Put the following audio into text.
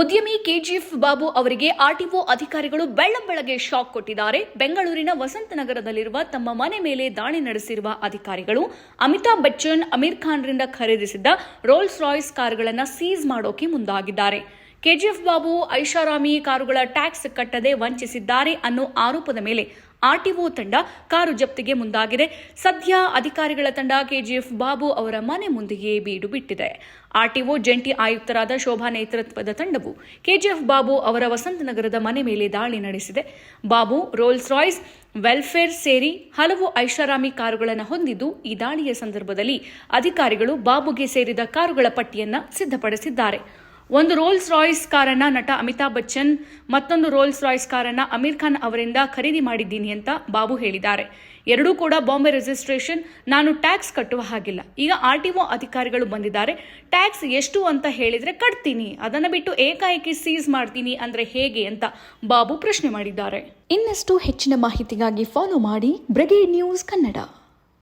ಉದ್ಯಮಿ ಕೆಜಿಎಫ್ ಬಾಬು ಅವರಿಗೆ ಆರ್ಟಿಒ ಅಧಿಕಾರಿಗಳು ಬೆಳ್ಳಂಬೆಳಗ್ಗೆ ಶಾಕ್ ಕೊಟ್ಟಿದ್ದಾರೆ. ಬೆಂಗಳೂರಿನ ವಸಂತನಗರದಲ್ಲಿರುವ ತಮ್ಮ ಮನೆ ಮೇಲೆ ದಾಳಿ ನಡೆಸಿರುವ ಅಧಿಕಾರಿಗಳು ಅಮಿತಾಬ್ ಬಚ್ಚನ್, ಅಮೀರ್ ಖಾನ್ರಿಂದ ಖರೀದಿಸಿದ್ದ ರೋಲ್ಸ್ ರಾಯ್ಸ್ ಕಾರುಗಳನ್ನು ಸೀಸ್ ಮಾಡೋಕೆ ಮುಂದಾಗಿದ್ದಾರೆ. ಕೆಜಿಎಫ್ ಬಾಬು ಐಷಾರಾಮಿ ಕಾರುಗಳ ಟ್ಯಾಕ್ಸ್ ಕಟ್ಟದೆ ವಂಚಿಸಿದ್ದಾರೆ ಅನ್ನೋ ಆರೋಪದ ಮೇಲೆ ಆರ್ಟಿಒ ತಂಡ ಕಾರು ಜಪ್ತಿಗೆ ಮುಂದಾಗಿದೆ. ಸದ್ಯ ಅಧಿಕಾರಿಗಳ ತಂಡ ಕೆಜಿಎಫ್ ಬಾಬು ಅವರ ಮನೆ ಮುಂದೆಯೇ ಬೀಡು ಬಿಟ್ಟಿದೆ. ಆರ್ಟಿಒ ಜಂಟಿ ಆಯುಕ್ತರಾದ ಶೋಭಾ ನೇತೃತ್ವದ ತಂಡವು ಕೆಜಿಎಫ್ ಬಾಬು ಅವರ ವಸಂತನಗರದ ಮನೆ ಮೇಲೆ ದಾಳಿ ನಡೆಸಿದೆ. ಬಾಬು, ರೋಲ್ಸ್ ರಾಯ್ಸ್, ವೆಲ್ಫೇರ್ ಸೇರಿ ಹಲವು ಐಷಾರಾಮಿ ಕಾರುಗಳನ್ನು ಹೊಂದಿದ್ದು ಈ ದಾಳಿಯ ಸಂದರ್ಭದಲ್ಲಿ ಅಧಿಕಾರಿಗಳು ಬಾಬುಗೆ ಸೇರಿದ ಕಾರುಗಳ ಪಟ್ಟಿಯನ್ನು ಸಿದ್ಧಪಡಿಸಿದ್ದಾರೆ. ಒಂದು ರೋಲ್ಸ್ ರಾಯ್ಸ್ ಕಾರನ್ನ ನಟ ಅಮಿತಾಬ್ ಬಚ್ಚನ್, ಮತ್ತೊಂದು ರೋಲ್ಸ್ ರಾಯ್ಸ್ ಕಾರನ್ನ ಅಮೀರ್ ಖಾನ್ ಅವರಿಂದ ಖರೀದಿ ಮಾಡಿದ್ದೀನಿ ಅಂತ ಬಾಬು ಹೇಳಿದ್ದಾರೆ. ಎರಡೂ ಕೂಡ ಬಾಂಬೆ ರಿಜಿಸ್ಟ್ರೇಷನ್ ನಾನು ಟ್ಯಾಕ್ಸ್ ಕಟ್ಟುವ ಹಾಗಿಲ್ಲ. ಈಗ ಆರ್ ಟಿ ಅಧಿಕಾರಿಗಳು ಬಂದಿದ್ದಾರೆ. ಟ್ಯಾಕ್ಸ್ ಎಷ್ಟು ಅಂತ ಹೇಳಿದ್ರೆ ಕಟ್ತೀನಿ. ಅದನ್ನು ಬಿಟ್ಟು ಏಕಾಏಕಿ ಸೀಸ್ ಮಾಡ್ತೀನಿ ಅಂದ್ರೆ ಹೇಗೆ ಅಂತ ಬಾಬು ಪ್ರಶ್ನೆ ಮಾಡಿದ್ದಾರೆ. ಇನ್ನಷ್ಟು ಹೆಚ್ಚಿನ ಮಾಹಿತಿಗಾಗಿ ಫಾಲೋ ಮಾಡಿ ಬ್ರಿಗೇಡ್ ನ್ಯೂಸ್ ಕನ್ನಡ.